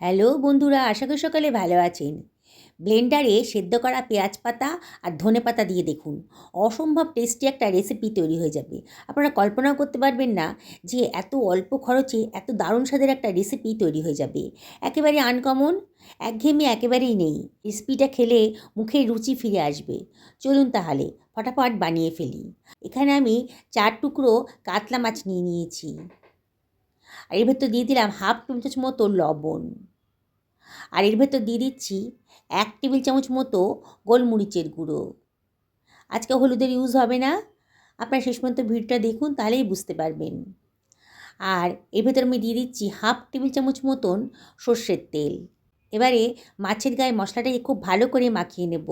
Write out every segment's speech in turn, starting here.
Hello বন্ধুরা, আশা করি সকালে ভালো আছেন। ব্লেন্ডারে সেদ্ধ করা পেঁয়াজ পাতা আর ধনে পাতা দিয়ে দেখুন। অসম্ভব টেস্টি একটা রেসিপি তৈরি হয়ে যাবে। আপনারা কল্পনাও করতে পারবেন না যে এত অল্প খরচে এত দারুণ স্বাদের একটা রেসিপি তৈরি হয়ে যাবে। একেবারে আনকমন একঘেয়েমি একেবারেই নেই। রেসিপিটা খেলে মুখে রুচি ফিরে আসবে। চলুন তাহলে, ফটাফট বানিয়ে ফেলি। এখানে আমি চার টুকরো কাতলা মাছ নিয়ে নিয়েছি। আর এর ভেতর দিয়ে দিলাম হাফ চামচ মতো লবণ। আর এর ভেতর দিয়ে দিচ্ছি এক টেবিল চামচ মতো গোলমরিচের গুঁড়ো। আজকে হলুদের ইউজ হবে না। আপনারা শেষ পর্যন্ত ভিডিওটা দেখুন, তাহলেই বুঝতে পারবেন। আর এর ভেতর আমি দিয়ে দিচ্ছি হাফ টেবিল চামচ মতন সর্ষের তেল। এবারে মাছের গায়ে মশলাটাকে খুব ভালো করে মাখিয়ে নেব,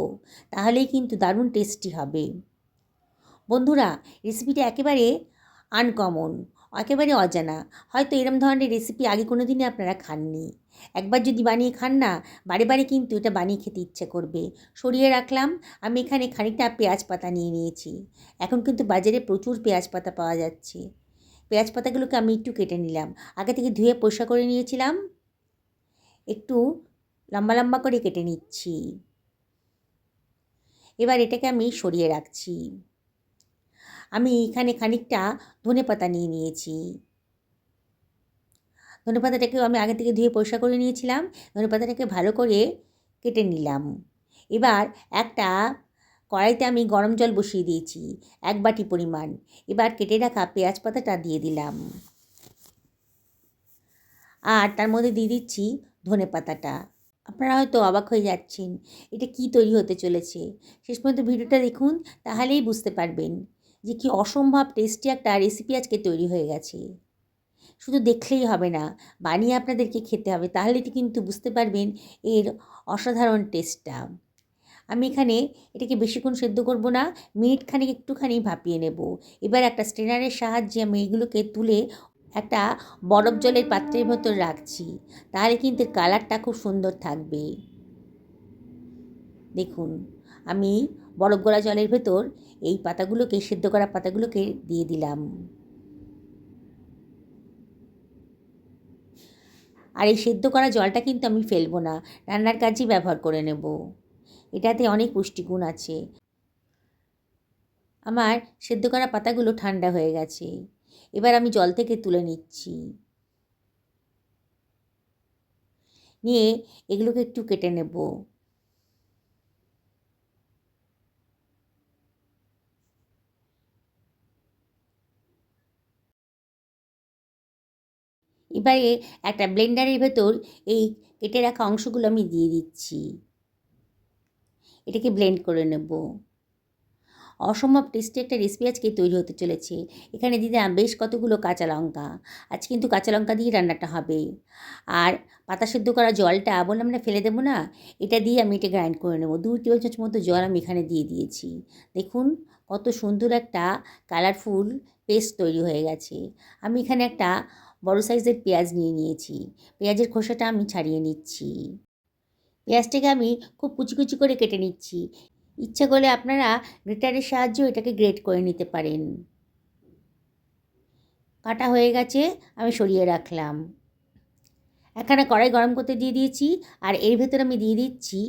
তাহলেই কিন্তু দারুণ টেস্টি হবে। বন্ধুরা রেসিপিটা একেবারে আনকমন একেবারে অজানা। হয়তো এরম ধরনের রেসিপি আগে কোনো দিনই আপনারা খাননি। একবার যদি বানিয়ে খান না, বারে বারে কিন্তু এটা বানিয়ে খেতে ইচ্ছে করবে। সরিয়ে রাখলাম, আমি এখানে খানিকটা পেঁয়াজ পাতা নিয়ে নিয়েছি। এখন কিন্তু বাজারে প্রচুর পেঁয়াজ পাতা পাওয়া যাচ্ছে। পেঁয়াজ পাতাগুলোকে আমি একটু কেটে নিলাম। আগে থেকে ধুয়ে পরিষ্কার করে নিয়েছিলাম। একটু লম্বা লম্বা করে কেটে নিচ্ছি। এবার এটাকে আমি সরিয়ে রাখছি। আমি এখানে খানিকটা ধনে পাতা নিয়ে নিয়েছি। ধনে পাতাটাকেও আমি আগে থেকে ধুয়ে পরিষ্কার করে নিয়েছিলাম। ধনে পাতাটাকে ভালো করে কেটে নিলাম। এবার একটা কড়াইতে আমি গরম জল বসিয়ে দিয়েছি, এক বাটি পরিমাণ। এবার কেটে রাখা পেঁয়াজ পাতাটা দিয়ে দিলাম। আর তার মধ্যে দিয়ে দিচ্ছি ধনে পাতাটা। আপনারা হয়তো অবাক হয়ে যাচ্ছেন, এটা কি তৈরি হতে চলেছে? শেষ পর্যন্ত ভিডিওটা দেখুন, তাহলেই বুঝতে পারবেন। যে কি অসম্ভব টেস্টি একটা রেসিপি আজকে তৈরি হয়ে গেছে। শুধু দেখলেই হবে না, বানিয়ে আপনাদেরকে খেতে হবে, তাহলে তো কিন্তু বুঝতে পারবেন এর অসাধারণ টেস্টটা আমি এখানে এটাকে বেশিক্ষণ সেদ্ধ করব না, মিনিট খানিক একটুখানি ভাপিয়ে নেব। এবার একটা স্ট্রেনারের সাহায্যে আমি এগুলোকে তুলে একটা বরফ জলের পাত্রের ভেতর রাখছি, তাহলে কিন্তু কালারটা খুব সুন্দর থাকবে। দেখুন, আমি বরফ গলা জলের ভেতর এই পাতাগুলোকে, সেদ্ধ করা পাতাগুলোকে দিয়ে দিলাম। আর এই সেদ্ধ করা জলটা কিন্তু আমি ফেলব না, রান্নার কাজেই ব্যবহার করে নেব। এটাতে অনেক পুষ্টিগুণ আছে। আমার সেদ্ধ করা পাতাগুলো ঠান্ডা হয়ে গেছে। এবার আমি জল থেকে তুলে নিচ্ছি। নিয়ে এগুলোকে একটু কেটে নেব। এবারে একটা ব্লেন্ডারের ভেতর এই কেটে রাখা অংশগুলো আমি দিয়ে দিচ্ছি। এটাকে ব্লেন্ড করে নেব। অসম্ভব টেস্টি একটা রেসিপি আজকে তৈরি হতে চলেছে। এখানে দিলাম বেশ কতগুলো কাঁচা লঙ্কা। আজ কিন্তু কাঁচা লঙ্কা দিয়ে রান্নাটা হবে। আর পাতা সেদ্ধ করা জলটা বললাম না, ফেলে দেবো না, এটা দিয়ে আমি এটা গ্রাইন্ড করে নেব। দুই টেবিল চামচ মতো জল আমি এখানে দিয়ে দিয়েছি। দেখুন কত সুন্দর একটা কালারফুল পেস্ট তৈরি হয়ে গেছে। আমি এখানে একটা বড় সাইজের পেঁয়াজ নিয়ে নিয়েছি। পেঁয়াজের খোসাটা আমি ছাড়িয়ে নিচ্ছি। পেঁয়াজটাকে আমি খুব কুচি কুচি করে কেটে নিচ্ছি। ইচ্ছা করলে আপনারা গ্রেটারের সাহায্যেও এটাকে গ্রেট করে নিতে পারেন। কাটা হয়ে গেছে, আমি সরিয়ে রাখলাম। এখানে কড়াই গরম করতে দিয়ে দিয়েছি আর এর ভেতরে আমি দিয়ে দিচ্ছি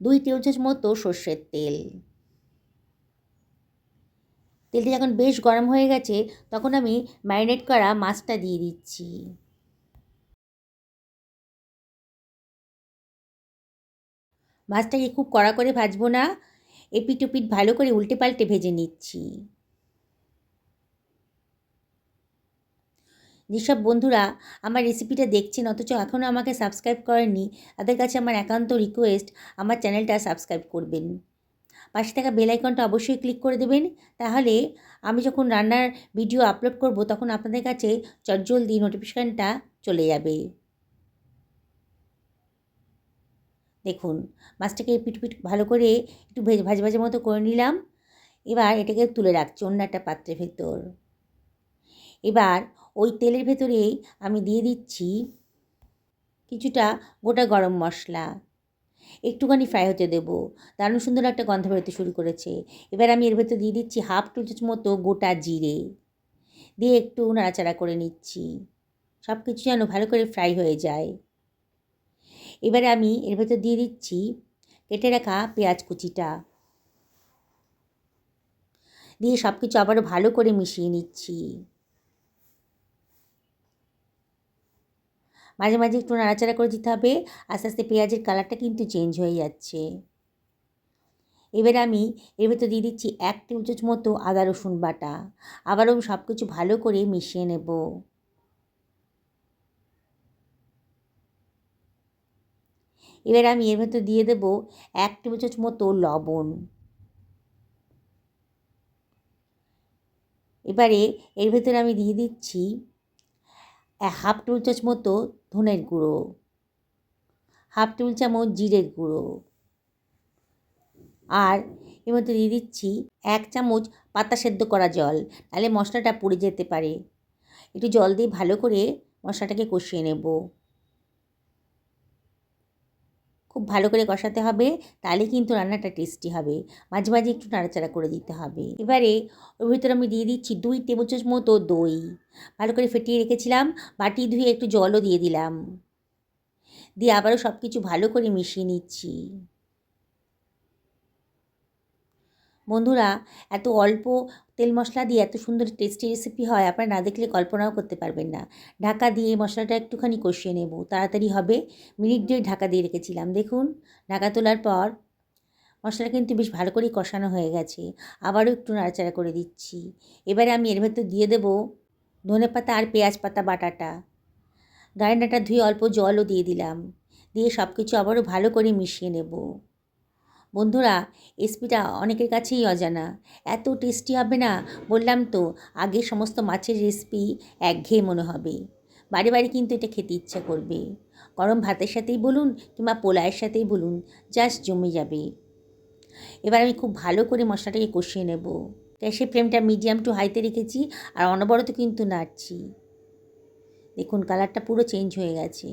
দুই টেবিল চামচ মতো সর্ষের তেল। তেলটা যখন বেশ গরম হয়ে গেছে, তখন আমি ম্যারিনেট করা মাছটা দিয়ে দিচ্ছি। মাছটাকে খুব কড়া করে ভাজবো না এপিট ওপিট ভালো করে উল্টে পাল্টে ভেজে নিচ্ছি। যেসব বন্ধুরা আমার রেসিপিটা দেখছেন, অথচ এখনও আমাকে সাবস্ক্রাইব করেননি, তাদের কাছে আমার একান্ত রিকোয়েস্ট, আমার চ্যানেলটা সাবস্ক্রাইব করবেন। পাশে থাকা বেল আইকনটা অবশ্যই ক্লিক করে দেবেন। তাহলে আমি যখন রান্নার ভিডিও আপলোড করব, তখন আপনাদের কাছে চটজলদি নোটিফিকেশানটা চলে যাবে। দেখুন, মাছটাকে পিট পিট ভালো করে একটু ভেজ, ভাজ মতো করে নিলাম। এবার এটাকে তুলে রাখছি অন্য একটা পাত্রের ভেতর। এবার ওই তেলের ভেতরেই আমি দিয়ে দিচ্ছি কিছুটা গোটা গরম মশলা। একটুখানি ফ্রাই হতে দেবো। দারুণ সুন্দর একটা গন্ধ বেরোতে শুরু করেছে। এবার আমি এর ভেতর দিয়ে দিচ্ছি হাফ টু মতো গোটা জিরে। দিয়ে একটু নাড়াচাড়া করে নিচ্ছি। সব কিছু যেন ভালো করে ফ্রাই হয়ে যায়। এবারে আমি এর ভেতর দিয়ে দিচ্ছি কেটে রাখা পেঁয়াজ কুচিটা। দিয়ে সব কিছু আবারও ভালো করে মিশিয়ে নিচ্ছি। মাঝে মাঝে একটু নাড়াচাড়া করে দিতে হবে। আস্তে আস্তে পেঁয়াজের কালারটা কিন্তু চেঞ্জ হয়ে যাচ্ছে। এবার আমি এর ভেতর দিয়ে দিচ্ছি এক টেবিল চামচ মতো আদা, রসুন বাটা। আবারও সব কিছু ভালো করে মিশিয়ে নেব। এবার আমি এর ভেতর দিয়ে দেব এক টেবিল চামচ মতো লবণ। এবারে এর ভেতরে আমি দিয়ে দিচ্ছি হাফ টেবিল চামচ মতো ধনের গুঁড়ো, হাফ টুল চামচ জিরের গুঁড়ো। আর এর মধ্যে দিয়ে দিচ্ছি এক চামচ পাতা সেদ্ধ করা জল তাহলে মশলাটা পুড়ে যেতে পারে। একটু জল দিয়ে ভালো করে মশলাটাকে কষিয়ে নেব। খুব ভালো করে কষাতে হবে তাহলে কিন্তু রান্নাটা টেস্টি হবে। মাঝে মাঝে একটু নাড়াচাড়া করে দিতে হবে। এবারে ওর ভিতরে আমি দিয়ে দিচ্ছি দুই টেবিল চামচ মতো দই। ভালো করে ফেটিয়ে রেখেছিলাম, বাটি ধুয়ে একটু জলও দিয়ে দিলাম। দিয়ে আবারও সব কিছু ভালো করে মিশিয়ে নিচ্ছি। বন্ধুরা, এত অল্প তেল মশলা দিয়ে এত সুন্দর টেস্টি রেসিপি হয়, আপনারা না দেখলে কল্পনাও করতে পারবেন না। ঢাকা দিয়ে মশলাটা একটুখানি কষিয়ে নেব, তাড়াতাড়ি হবে। মিনিট দুই ঢাকা দিয়ে রেখেছিলাম, দেখুন। ঢাকা তোলার পর মশলা কিন্তু বেশ ভালো করেই কষানো হয়ে গেছে, আবারও একটু নাড়াচাড়া করে দিচ্ছি। এবারে আমি এর ভেতর দিয়ে দেবো ধনে পাতা আর পেঁয়াজ পাতা বাটাটা। গাড়িনাটা ধুয়ে অল্প জলও দিয়ে দিলাম, দিয়ে সব কিছু আবারও ভালো করে মিশিয়ে নেব। বন্ধুরা রেসিপিটা অনেকের কাছেই অজানা। এত টেস্টি হবে না, বললাম তো, আগে সমস্ত মাছের রেসিপি একঘেয়ে মনে হবে। বাড়ি বাড়ি কিন্তু এটা খেতে ইচ্ছা করবে। গরম ভাতের সাথেই বলুন কিংবা পোলায়ের সাথেই বলুন জাস্ট জমে যাবে। এবার আমি খুব ভালো করে মশলাটাকে কষিয়ে নেব। গ্যাসের ফ্লেমটা মিডিয়াম টু হাইতে রেখেছি আর অনবরত কিন্তু নাড়ছি। দেখুন কালারটা পুরো চেঞ্জ হয়ে গেছে।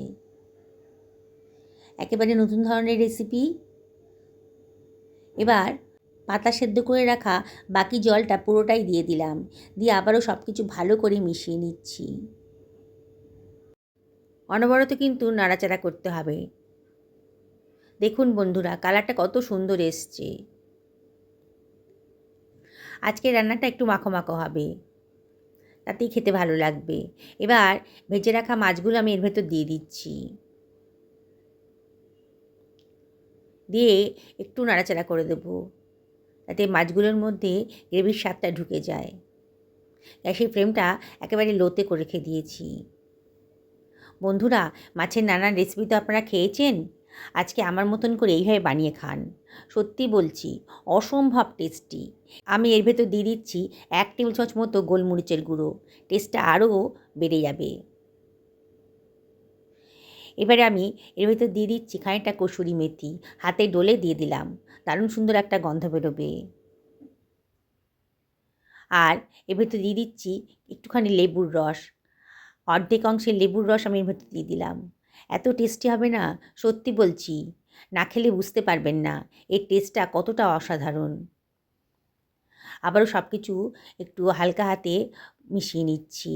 একেবারে নতুন ধরনের রেসিপি এবার পাতা সেদ্ধ করে রাখা বাকি জলটা পুরোটাই দিয়ে দিলাম। দিয়ে আবারও সব কিছু ভালো করে মিশিয়ে নিচ্ছি। অনবরত কিন্তু নাড়াচাড়া করতে হবে। দেখুন বন্ধুরা, কালারটা কত সুন্দর এসছে। আজকে রান্নাটা একটু মাখো মাখো হবে। তাতেই খেতে ভালো লাগবে। এবার ভেজে রাখা মাছগুলো আমি এর ভেতর দিয়ে দিচ্ছি। দিয়ে একটু নাড়াচাড়া করে দেবো। যাতে মাছগুলোর মধ্যে গ্রেভির স্বাদটা ঢুকে যায়। গ্যাসের ফ্লেমটা একেবারে লোতে করে রেখে দিয়েছি। বন্ধুরা, মাছের নানান রেসিপি তো আপনারা খেয়েছেন? আজকে আমার মতন করে এইভাবে বানিয়ে খান। সত্যি বলছি, অসম্ভব টেস্টি আমি এর ভেতর দিয়ে দিচ্ছি এক টেবিল চামচ মতো গোলমরিচের গুঁড়ো। টেস্টটা আরও বেড়ে যাবে। এবারে আমি এর ভেতর দিয়ে দিচ্ছি খানিকটা কসুরি মেথি, হাতে ডলে দিয়ে দিলাম। দারুণ সুন্দর একটা গন্ধ বেরোবে। আর এর ভেতর দিয়ে দিচ্ছি একটুখানি লেবুর রস। অর্ধেক অংশের লেবুর রস আমি এর ভেতর দিয়ে দিলাম। এত টেস্টি হবে না? সত্যি বলছি। না খেলে বুঝতে পারবেন না। এর টেস্টটা কতটা অসাধারণ। আবারও সব কিছু একটু হালকা হাতে মিশিয়ে নিচ্ছি।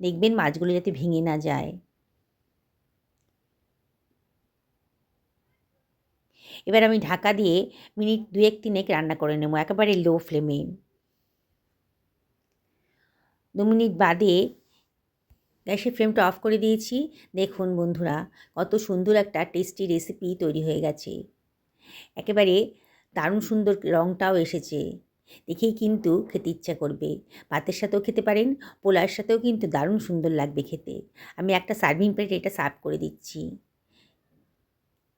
দেখবেন মাছগুলো যাতে ভেঙে না যায়। এবার আমি ঢাকা দিয়ে মিনিট দুয়েক তিনেক রান্না করে নেব, একেবারে লো ফ্লেমে দু মিনিট বাদে গ্যাসের ফ্লেমটা অফ করে দিয়েছি। দেখুন বন্ধুরা, কত সুন্দর একটা টেস্টি রেসিপি তৈরি হয়ে গেছে। একেবারে দারুণ সুন্দর রঙটাও এসেছে। দেখেই কিন্তু খেতে ইচ্ছা করবে। ভাতের সাথেও খেতে পারেন পোলার সাথেও কিন্তু দারুণ সুন্দর লাগবে খেতে। আমি একটা সার্ভিং প্লেট এটা সার্ভ করে দিচ্ছি।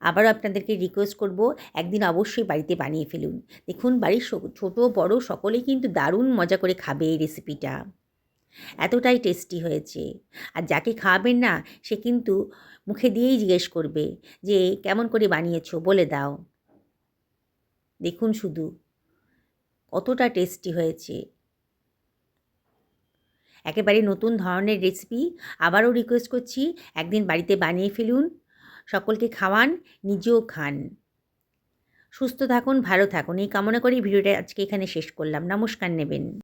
আবারও আপনাদেরকে রিকোয়েস্ট করব, একদিন অবশ্যই বাড়িতে বানিয়ে ফেলুন। দেখুন, বাড়ির ছোট, বড় সকলেই কিন্তু দারুণ মজা করে খাবে এই রেসিপিটা এতটাই টেস্টি হয়েছে। আর যাকে খাওয়াবেন না, সে কিন্তু মুখে দিয়েই জিজ্ঞেস করবে যে, কেমন করে বানিয়েছো? বলে দাও। দেখুন শুধু, কতটা টেস্টি হয়েছে। একেবারে নতুন ধরনের রেসিপি আবারও রিকোয়েস্ট করছি, একদিন বাড়িতে বানিয়ে ফেলুন। সকলকে খাওয়ান, নিজেও খান। সুস্থ থাকুন, ভালো থাকুন। এই কামনা করেই ভিডিওটা আজকে এখানে শেষ করলাম। নমস্কার নেবেন।